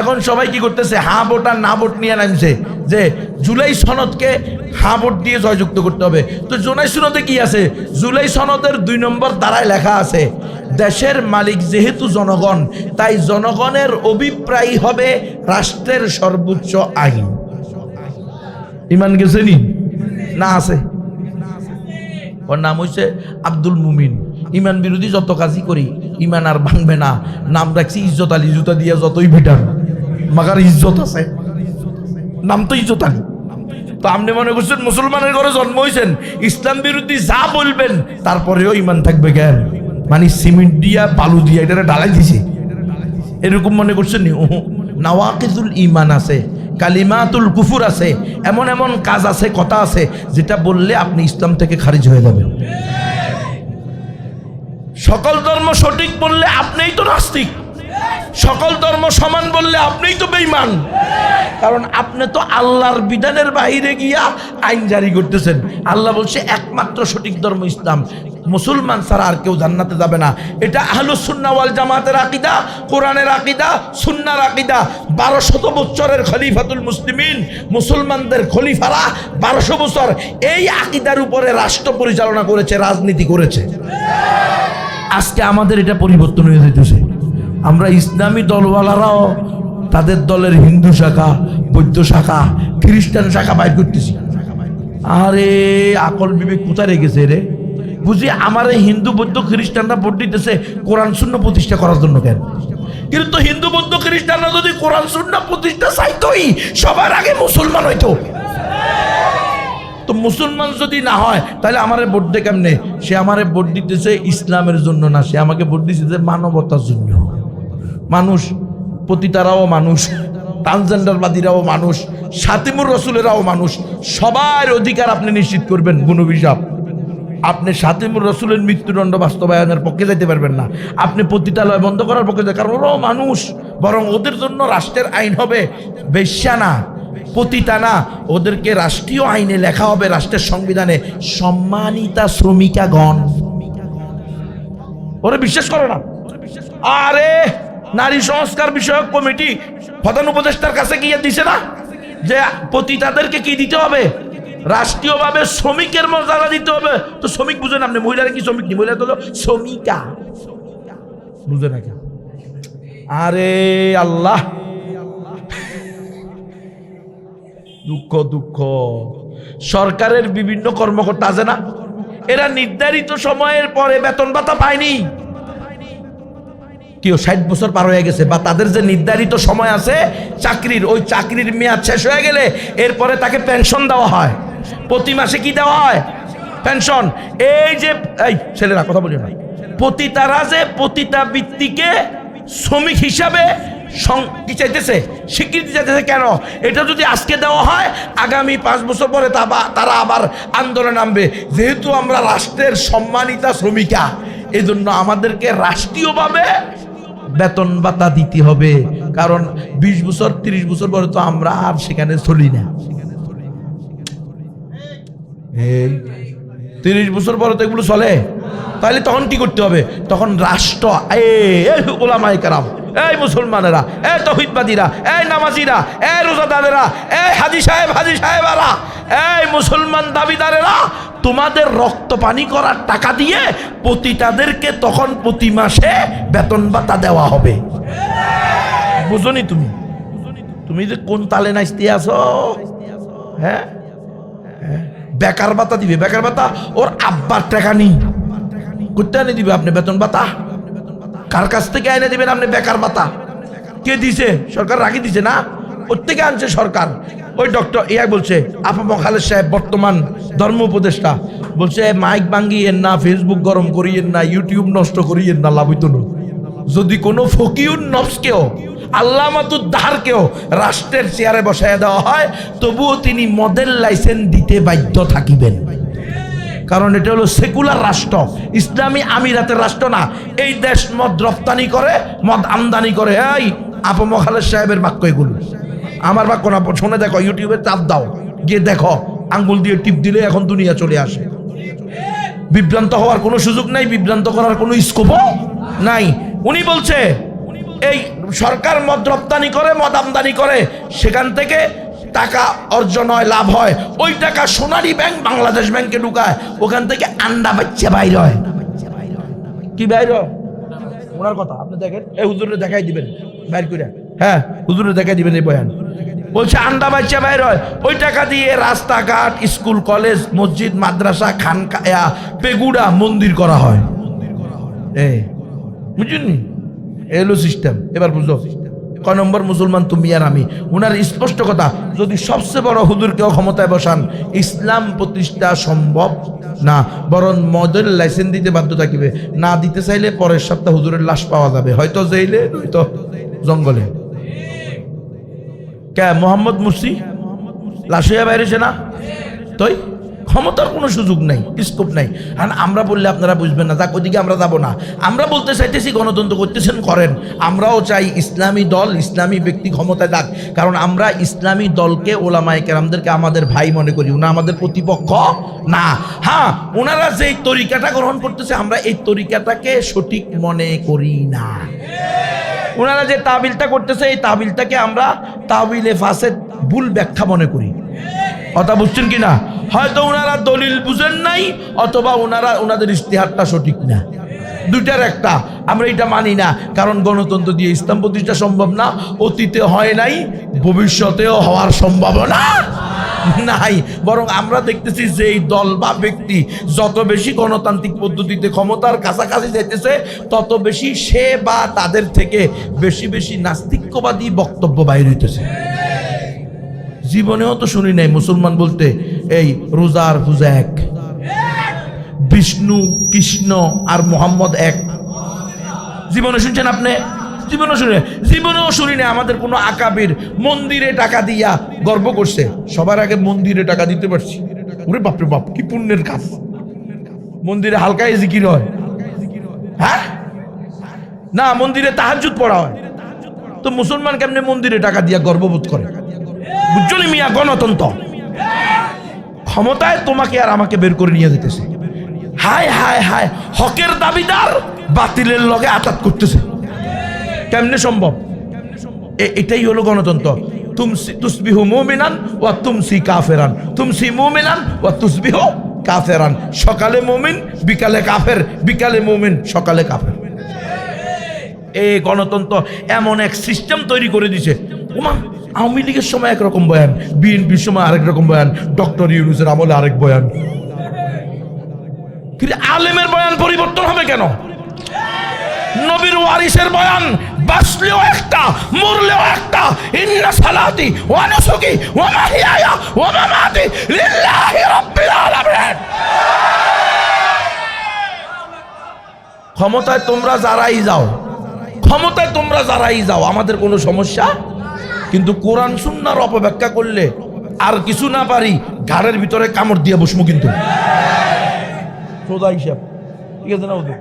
এখন সবাই কি করতেছে? হা ভোট আর না ভোট নিয়ে নামছে। যে জুলাই সনদকে হা ভোট দিয়ে জয়যুক্ত করতে হবে। তো জুলাই সনদে কি আছে? জুলাই সনদের দুই নম্বর দ্বারায় লেখা আছে, দেশের মালিক যেহেতু জনগণ, তাই জনগণের অভিপ্রায় হবে রাষ্ট্রের সর্বোচ্চ আইন। ইমান গেছে নি? না আছে। ওর নাম হচ্ছে আব্দুল মুমিন। ইমান বিরোধী যত কাজই করি ইমান আর ভাঙবে না। নাম রাখছি ইজ্জত আলী জুতা দিয়ে যতই ভিটান। মাগার ইজ্জত আছে। নাম তো ইজ্জত আলী। তো আপনি মনে করছেন মুসলমানের ঘরে জন্ম হয়েছেন ইসলাম বিরোধী যা বলবেন, তারপরেও ইমান থাকবে জ্ঞান মানে সিমেন্ট দিয়া, বালু দিয়া এটা ঢালাই দিছে। এরকম মনে করছেন নাওয়াকিজুল ইমান আছে, কালিমাতুল কুফুর আছে, এমন এমন কাজ আছে, কথা আছে, যেটা বললে আপনি ইসলাম থেকে খারিজ হয়ে যাবেন। সকল ধর্ম সঠিক বললে আপনিই তো নাস্তিক। সকল ধর্ম সমান বললে আপনিই তো বেঈমান। কারণ আপনি তো আল্লাহর বিধানের বাইরে গিয়া আইন জারি করতেছেন। আল্লাহ বলছে, একমাত্র সঠিক ধর্ম ইসলাম। মুসলমান ছাড়া আর কেউ জান্নাতে যাবে না। এটা আহলুসুন্না ওয়াল জামাতের আকিদা, কোরআনের আকিদা, সুন্নার আকিদা। বারোশত বছরের খলিফাতুল মুসলিমিন, মুসলমানদের খলিফারা বারোশো বছর এই আকিদার উপরে রাষ্ট্র পরিচালনা করেছে, রাজনীতি করেছে। আজকে আমাদের এটা পরিবর্তন হয়ে যেতেছে আমরা ইসলামী দলওয়ালারাও তাদের দলের হিন্দু শাখা, বৌদ্ধ শাখা, খ্রিস্টান শাখা বাইর করতেছি। আরে, আকল বিবেক কোথায় রেখেছে রে? বুঝি আমার এই হিন্দু, বৌদ্ধ, খ্রিস্টানরা ভোট দিতেছে কোরআন শূন্য প্রতিষ্ঠা করার জন্য কেন? কিন্তু হিন্দু, বৌদ্ধ, খ্রিস্টানরা যদি কোরআন শূন্য প্রতিষ্ঠা চাইতোই, সবার আগে মুসলমান হইতো। তো মুসলমান যদি না হয়, তাহলে আমারে দিয়ে কেমনে? সে আমারে ভোট দিতেছে ইসলামের জন্য না, সে আমাকে ভোট দিতেছে মানবতার জন্য। মানুষ, পতিতারাও মানুষ, ট্রান্সজেন্ডারবাদীরাও মানুষ, সাতিমুর রসুলেরাও মানুষ, সবার অধিকার আপনি নিশ্চিত করবেন গুণবিসাব আপনি সাতিমুর রসুলের মৃত্যুদণ্ড বাস্তবায়নের পক্ষে যেতে পারবেন না। আপনি পতিতালয় বন্ধ করার পক্ষে কারণ ওরাও মানুষ, বরং ওদের জন্য রাষ্ট্রের আইন হবে বেশ্যা না। পতিতা না ওদেরকে রাষ্ট্রীয় আইনে লেখা হবে রাষ্ট্রের সংবিধানে সম্মানিতা শ্রমিকাগণ। ওরা বিশ্বাস করো না। আরে, নারী সংস্কার বিষয়ক কমিটি প্রধান উপদেষ্টার কাছে গিয়ে দিছে না যে পতিতাদেরকে কি দিতে হবে? রাষ্ট্রীয়ভাবে শ্রমিকের মর্যাদা দিতে হবে। তো শ্রমিক বুঝেন আপনি মহিলারা কি শ্রমিক? নি মহিলা তো শ্রমিকা। বুঝে না আরে আল্লাহ। দুঃখ দুঃখ। সরকারের বিভিন্ন কর্মকর্তা আছে না? এরা নির্ধারিত সময়ের পরে বেতন ভাতা পায়নি। কেউ ষাট বছর পার হয়ে গেছে, বা তাদের যে নির্ধারিত সময় আছে চাকরির, ওই চাকরির মেয়াদ শেষ হয়ে গেলে এরপরে তাকে পেনশন দেওয়া হয়। প্রতি মাসে কি দেওয়া হয়? পেনশন। এই যে, এই ছেলেরা, কথা বলি না। পতিতারা যে পতিতা বৃত্তিকে শ্রমিক হিসাবে কি চাইতেছে? স্বীকৃতি চাইতেছে কেন? এটা যদি আজকে দেওয়া হয়, আগামী পাঁচ বছর পরে তারা আবার আন্দোলনে নামবে। যেহেতু আমরা রাষ্ট্রের সম্মানিতা শ্রমিকা এই জন্য আমাদেরকে রাষ্ট্রীয়ভাবে বেতন ভাতা দিতে হবে। কারণ বিশ বছর, তিরিশ বছর পরে তো আমরা আর সেখানে চলি না। এই তিরিশ বছর পরে তো এগুলো চলে। তাহলে তখন কি করতে হবে? তখন রাষ্ট্র ওলামাই কারাম, এই মুসলমানেরা এই তহিদবাদীরা এই নামাজিরা এই রোজাদারেরা এই হাজি সাহেব, হাজি সাহেবারা, এই মুসলমান দাবিদারেরা, তোমাদের রক্ত পানি করার টাকা দিয়ে পতিতাদেরকে তখন প্রতি মাসে বেতন ভাতা দেওয়া হবে। বুঝনি তুমি? তুমি যে কোন তালে নাচতে আসো? হ্যাঁ? বেকার ভাতা দিবে, বেকার ভাতা? ওর আব্বার টাকা নেই। করতে এনে দিবে আপনি বেতন ভাতা? কার কাছ থেকে এনে দিবেন আপনি বেকার ভাতা? কে দিছে? সরকার রাখি দিছে না? ওর থেকে আনছে সরকার। ওই ডক্টর ইয়া বলছে আপা মখালের সাহেব বর্তমান ধর্ম উপদেষ্টা। বলছে, মাইক ভাঙ্গিয়েন না ফেসবুক গরম করিয়েন না ইউটিউব নষ্ট করিয়েন না, লাভ হইতো না। যদি কোনো ফকিউর নফসকেও আল্লামাতুদ্দারকেও রাষ্ট্রের চেয়ারে বসায় দেওয়া হয়, তবুও তিনি মদের লাইসেন্স দিতে বাধ্য থাকিবেন। কারণ এটা হলো সেকুলার রাষ্ট্র। ইসলামী আমিরাতের রাষ্ট্র না। এই দেশ মদ রপ্তানি করে, মদ আমদানি করে। এই, আপা মখালের সাহেবের বাক্য এগুলো। আমার বাক্য না, শুনে দেখো, ইউটিউবে চাপ দাও। গিয়ে দেখো, আঙ্গুল দিয়ে টিপ দিলে এখন দুনিয়া চলে আসে। বিভ্রান্ত হওয়ার কোনো সুযোগ নাই, বিভ্রান্ত করার কোনো স্কোপও নাই। উনি বলছে, এই সরকার মদ রপ্তানি করে, মদ আমদানি করে, সেখান থেকে টাকা অর্জন হয়, লাভ হয়। ওই টাকা সোনালী ব্যাংক বাংলাদেশ ব্যাংকে ঢুকায়, ওখান থেকে আন্ডা বাচ্চা বাইর হয়। কি বাইর ওনার কথা, আপনি দেখেন। এই হুজুরে দেখাই দিবেন, বাইর করে হ্যাঁ হুজুরে দেখাই দিবেন এই বয়ান। বলছে, আন্ডা বাচ্চা বাইর হয়। ওই টাকা দিয়ে রাস্তাঘাট, স্কুল, কলেজ, মসজিদ, মাদ্রাসা, খানকা পেগুড়া মন্দির করা হয়। এই বুঝলি? এলো সিস্টেম এবার বুঝো। ক নম্বর, মুসলমান তুমি আর আমি। ওনার স্পষ্ট কথা, যদি সবচেয়ে বড় হুজুরকেও ক্ষমতায় বসান, ইসলাম প্রতিষ্ঠা সম্ভব না, বরং মদের লাইসেন্স দিতে বাধ্য থাকিবে। না দিতে চাইলে পরের সপ্তাহ হুজুরের লাশ পাওয়া যাবে। হয়তো জেইলে নয়তো জঙ্গলে। কে? মোহাম্মদ মুর্সি লাশ হইয়া বাইরেছে না? তই? ক্ষমতার কোনো সুযোগ নাই, স্কোপ নাই। আর আমরা বললে আপনারা বুঝবেন না, যাক, ওদিকে আমরা যাব না। আমরা বলতে চাইতেছি গণতন্ত্র করতেছেন, করেন। আমরাও চাই ইসলামী দল, ইসলামী ব্যক্তি ক্ষমতায় যাক। কারণ আমরা ইসলামী দলকে ওলামাই কেরামদেরকে আমাদের ভাই মনে করি ওনা আমাদের প্রতিপক্ষ না। হ্যাঁ ওনারা যেই তরিকাটা গ্রহণ করতেছে, আমরা এই তরিকাটাকে সঠিক মনে করি না। ওনারা যে তাবিলটা করতেছে, এই তাবিলটাকে আমরা তাবিলে ফাসেদ ভুল ব্যাখ্যা মনে করি। কথা বুঝছেন কি না হয়তো ওনারা দলিল বুঝেন নাই, অথবা ওনারা ওনাদের ইশতেহারটা সঠিক না দুইটার একটা, আমরা এটা মানি না, কারণ গণতন্ত্র দিয়ে ইসলাম প্রতিষ্ঠা সম্ভব না, অতীতে হয় নাই, ভবিষ্যতেও হওয়ার সম্ভাবনা নাই। বরং আমরা দেখতেছি যে এই দল বা ব্যক্তি যত বেশি গণতান্ত্রিক পদ্ধতিতে ক্ষমতার কাছাকাছি যেতেছে তত বেশি সে বা তাদের থেকে বেশি বেশি নাস্তিক্যবাদী বক্তব্য বাইর হইতেছে। জীবনেও তো শুনি নাই মুসলমান বলতে, এই রোজার পূজা এক বিষ্ণু, কৃষ্ণ আর মোহাম্মদ এক। জীবনে শুনছেন আপনি? জীবনে শুনে জীবনেও শুনি না আমাদের কোনো আকাবির মন্দিরে টাকা দিয়া গর্ব করছে। সবার আগে মন্দিরে টাকা দিতে পারছি। ওরে বাপরে বাপ, কি পুণ্যের কাজ। মন্দিরে হালকায় জিকির হয়। হ্যাঁ? না, মন্দিরে তাহাজুদ পড়া হয়। তো মুসলমান কেমনে মন্দিরে টাকা দিয়া গর্ববোধ করে? বুঝলি মিয়া গণতন্ত্র। ক্ষমতায় তোমাকে আর আমাকে বের করে নিয়ে যেতেছে। হায় হায় হায়, হকের দাবিদার বাতিলের লগে আঘাত করতেছে। কেমনে সম্ভব? এটাই হলো গণতন্ত্র। তুসবিহু মুমিনান ওয়া তুমসি কাফেরান। তুমসি মুমিনান ওয়া তুসবিহু কাফেরান। সকালে মুমিন, বিকালে কাফের। বিকালে মুমিন, সকালে কাফের। এই গণতন্ত্র এমন এক সিস্টেম তৈরি করে দিছে। ওমা আওয়ামী লীগের সময় একরকম বয়ান, বিএনপির সময় আরেক রকম বয়ান, ডক্টর ইউনুসের আমলে আরেক বয়ান। কিন্তু আলেমের বয়ান পরিবর্তন হবে কেন? নবীর ওয়ারিসের বয়ান, বাঁচলেও একটা, মরলেও একটা, ইন্না সালাতি ওয়া নুসুকি ওয়া মাহিয়ায়া ওয়া মামাতি লিল্লাহি রাব্বিল আলামিন। ক্ষমতায় তোমরা যারাই যাও, ক্ষমতায় তোমরা যারাই যাও, আমাদের কোনো সমস্যা কিন্তু কোরআন সুন্নার অপব্যাখ্যা করলে আর কিছু না পারি, ঘাড়ের ভিতরে কামড় দিয়ে বসবো কিন্তু। হিসাব ঠিক আছে না ওদের